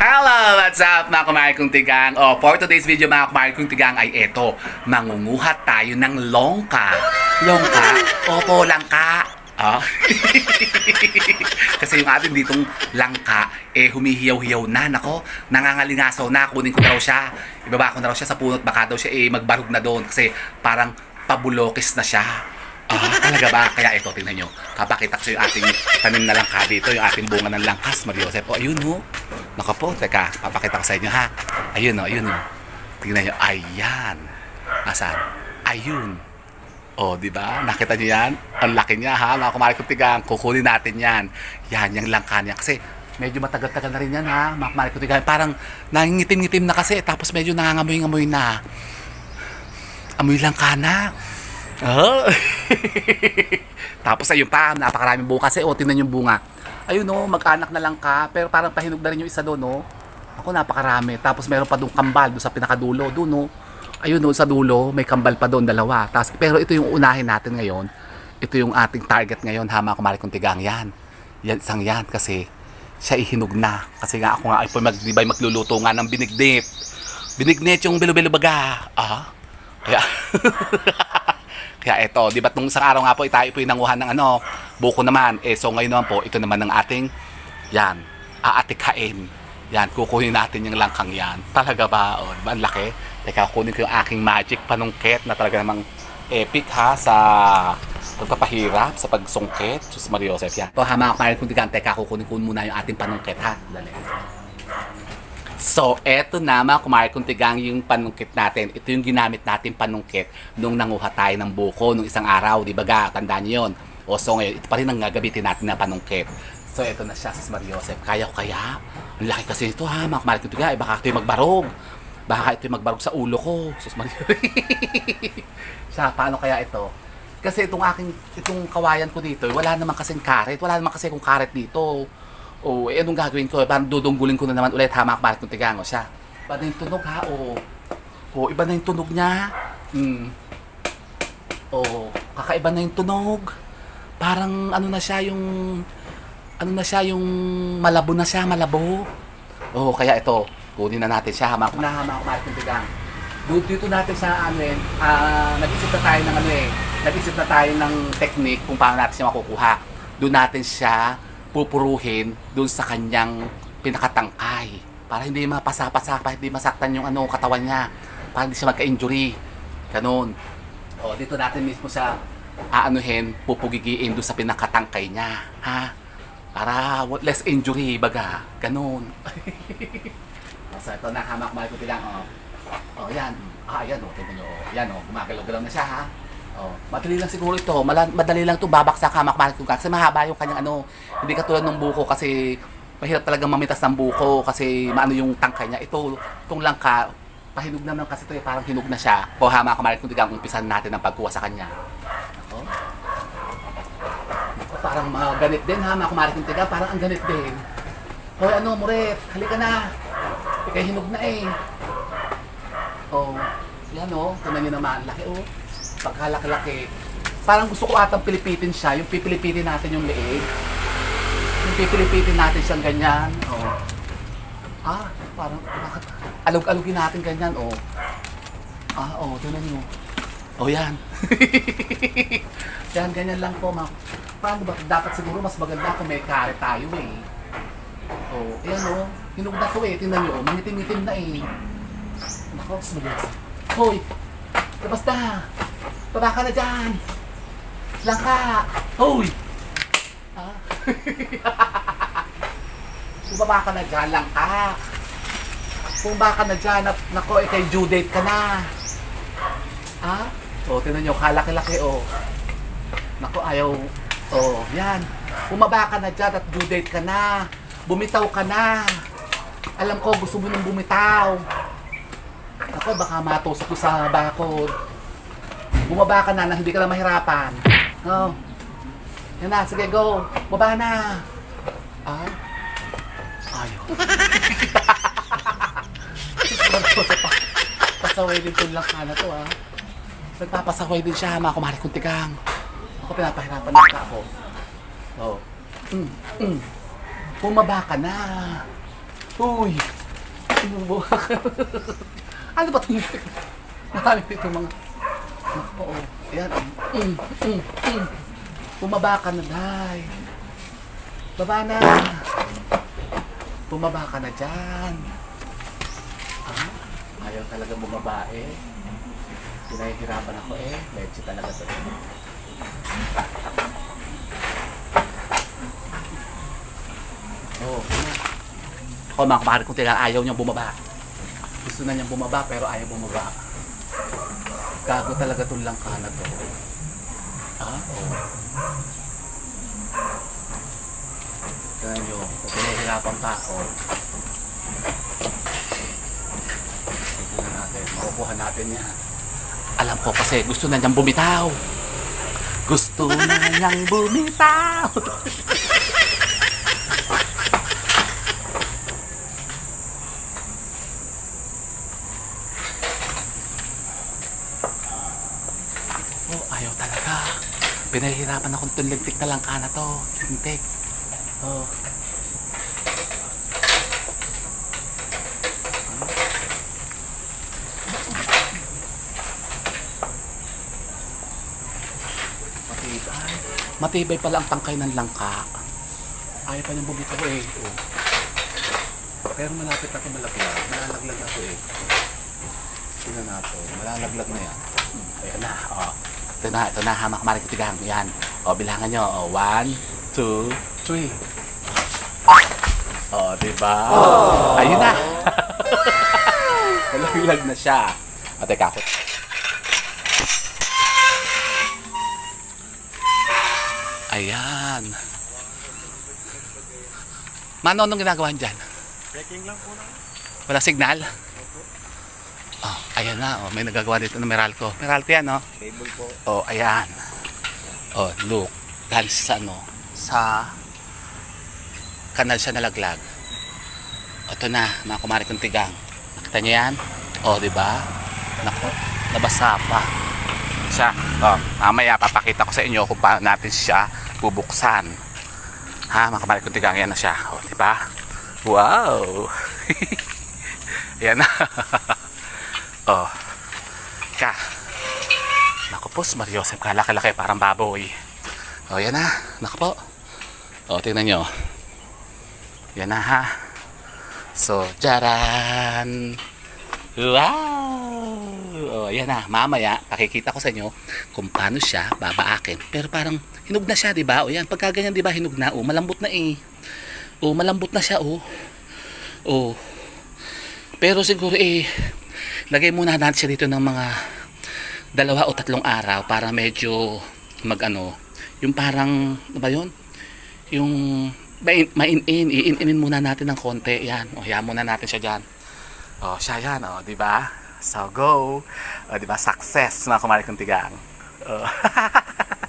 Hello! What's up mga kumari kong tigang? Oh, for today's video mga kumari kong tigang ay eto, mangunguhat tayo ng longka. Longka? Opo, langka. Ah? Kasi yung atin ditong langka, eh humihiyaw-hiyaw na. Nako, nangangalingasaw na. Kunin ko na raw siya. Ibaba ko na raw siya sa punot. Baka daw siya eh magbarog na doon. Kasi parang pabulokis na siya. Ah, talaga ba? Kaya ito, tingnan nyo. Kapakita ko yung ating tanim na langka dito, yung ating bunga ng langkas, Mario Joseph. O, ayun ho. Naka po, teka, papakita ko sa inyo ha. Ayun o, ayun o. Tingnan nyo, ayan. Asan? Ayun. O, di ba? Nakita nyo yan? Ang laki niya ha, mga kumari kong tigang. Kukunin natin yan. Yan, yung langka niya. Kasi, medyo matagal-tagal na rin yan ha, mga kumari kong tigang. Parang nangingitim-ngitim na kasi, tapos medyo nangangamoy-ngamoy na. Amoy langka na. Oh. Tapos ayun pa, napakaraming bunga kasi oh, tingnan yung bunga. Ayun no, mag-anak na lang ka, pero parang pahinog na rin yung isa doon no. Ako napakarami. Tapos meron pa doon kambal doon sa pinakadulo, doon no. Ayun no, sa dulo, may kambal pa doon dalawa. Tapos, pero ito yung unahin natin ngayon. Ito yung ating target ngayon, ha mga kumari tigang yan. Yan, isang yan kasi siya ihinog na. Kasi nga ako nga ay mag, di ba, magluluto nga ng binignit. Binignit yung bilo-bilo baga. Ah, kaya Kaya eto, di ba nung isang araw nga po, eh, tayo po yung nanguhan ng ano, buko naman. Eh, so ngayon naman po, ito naman ng ating, yan, aatikain. Yan, kukunin natin yung langkang yan. Talaga ba? O, di ba, ang laki? Teka, kunin ko yung aking magic panungkit na talaga namang epic ha sa pagpapahirap, sa pagsungkit. Diyos Maria Joseph yan. O, ha, mga kapatid, kung tigan, teka, kukunin ko muna yung ating panungkit ha. Dali. So, eto na mga kumari kung tigang yung panungkit natin. Ito yung ginamit natin panungkit nung nanguha tayo ng buko nung isang araw. Di ba ga? Tandaan niyo yun. O so ngayon, ito pa rin ang gagabitin natin na panungkit. So, eto na siya, Sis Maria Joseph. Kaya ko kaya? Ang laki kasi nito ha, mga kumari kung tigang. Eh, baka ito yung magbarog. Baka ito yung magbarog sa ulo ko. Sus Maria. siya, paano kaya ito? Kasi itong aking, itong kawayan ko dito, wala naman kasing karet. Wala naman kasi kung karet dito. O, eh, anong gagawin ko? Parang dudunggulin ko na naman ulit ha, mga kumarit ng tigango siya. Iba na yung tunog ha, o. O, iba na yung tunog niya. Hmm. O, kakaiba na yung tunog. Parang ano na siya yung, ano na siya yung malabo na siya, malabo. O, kaya ito, kunin na natin siya, mga na, mga kumarit ng tigango. Dito, natin sa ano eh, ah, nag-isip na tayo ng ano eh, nag-isip na tayo ng technique kung paano natin siya makukuha. Doon natin siya pupuruhin doon sa kanyang pinakatangkay para hindi mapasa-pasa, para hindi masaktan yung ano katawan niya, para hindi siya magka-injury. Ganun. O, dito natin mismo siya aanuhin, pupugigiin doon sa pinakatangkay niya. Ha? Para less injury, baga. Ganun. so, ito na, hamak mahal ko bilang, oh. Oh, yan. Ah, yan, oh. Tingnan nyo, oh. Yan, oh. Gumagalaw-galaw na siya, ha? Oh, madali lang siguro ito. Madali lang 'to babaksak hamak mahal ko kasi mahaba yung kanyang ano. Hindi katulad ng buko kasi mahirap talaga mamitas ng buko kasi maano yung tangkay niya. Ito, itong langka, pahinog naman kasi ito eh, parang hinog na siya. O hama kamarit kung tigang umpisan natin ang pagkuha sa kanya. Ako. Ako, parang mga ganit din ha, mga kumarit kong tigang, parang ang ganit din. Hoy, ano, Muret, halika na. Ikay hinog na eh. Oh, yan oh, tingnan niyo naman, laki oh. Pagkalaki-laki. Parang gusto ko atang pilipitin siya, yung pipilipitin natin yung leeg. Yung pipilipitin natin siyang ganyan, oh. Ah, parang bakit alog-alogin natin ganyan, oh. Ah, oh, tingnan niyo. Oh, yan. yan, ganyan lang po, ma. Paano ba? Dapat siguro mas maganda kung may kare tayo, eh. Oh, ayan, oh. Hinog na to, eh. Tingnan niyo, oh. Mangitim-itim na, eh. Nako, mas magalas. Hoy! Labas na! Baba ka na dyan! Langka! Hoy! Ah? Bumaba ka na dyan, langka! Bumaba ka na dyan, na, nako, eh, kay due date ka na! Ah? O, tinan nyo, kalaki-laki, o. Nako, ayaw. O, yan. Bumaba ka na dyan at due date ka na. Bumitaw ka na. Alam ko, gusto mo nang bumitaw. Ako, baka matusok ko sa bakod. Bumaba ka na na hindi ka lang mahirapan. No. Yan na, sige, go. Baba na. Ah? Ayaw. Pasaway din ko lang ka na to, ah. Nagpapasaway din siya, mga kumari kong tigang. Ako pinapahirapan na ako. Oh. Mm, mm. Bumaba ka na. Uy! Bumubuha ka. ano ba itong Marami itong mga... Oh. Ayan. Mm, mm, mm. Ka na, Day. Baba na. Bumaba ka na dyan. Ah, ayaw talaga bumaba eh. Pinahihirapan ako eh. Medyo talaga to. Oo. Oh, ako mga kumahari kong tila, ayaw niyang bumaba. Gusto na niyang bumaba pero ayaw bumaba. Gago talaga itong langka na to. Ah, oo. Tignan niyo, kung pinahihirapan ka ako. Tignan natin, makukuha natin yan. Alam ko kasi gusto na niyang bumitaw. Gusto na niyang bumitaw. Oh, ayaw talaga. Pinahihirapan akong tunlintik na lang na to. Lintik. Oh. Matibay. Matibay pala ang tangkay ng langka. Ayaw pa niyang bumitaw eh. Oh. Pero malapit ako malaglag. Malalaglag ako eh. Tingnan natin. Malalaglag na yan. Ayan na. Oh. Ito na. Ito na. Hamak marik tigang. Yan. O, bilangan nyo. O, one, two, three. O, diba? Ayun na. Malaglag na siya. O, teka. ako. Ayan. Mano, anong ginagawa dyan? Checking lang po na. Wala signal? Oh, ayan na. Oh, may nagagawa dito ng Meralco. Meralco yan, no? Cable po. Oh, ayan. Oh, look. Galing sa ano? Sa kanal siya nalaglag. O, ito na, mga kumari kong tigang. Nakita niyo yan? Oh, di ba? Nako, nabasa pa. Siya. Oh, mamaya papakita ko sa inyo kung paano natin siya bubuksan. Ha, mga kumari kong tigang. Yan na siya. Oh, di ba? Wow! yan na. oh. Ka. Naku po, Mario Joseph, kalaki-laki, parang baboy. O, yan na. Naku po. O, tingnan nyo. Yan na ha. So, jaran! Wow! O, yan na. Mamaya, pakikita ko sa inyo kung paano siya babaakin. Pero parang hinog na siya, di ba? O yan, pagka ganyan, di ba, hinog na. O, malambot na eh. O, malambot na siya, o. O. Pero siguro eh, lagay muna natin siya dito ng mga dalawa o tatlong araw para medyo mag-ano, yung parang, ano ba yun? Yung main, main-in, iin-inin muna natin ng konti, yan. O, yan muna natin siya dyan. O, siya yan, o, di ba? So, go! O, di ba? Success, mga kumari kong tigang. O.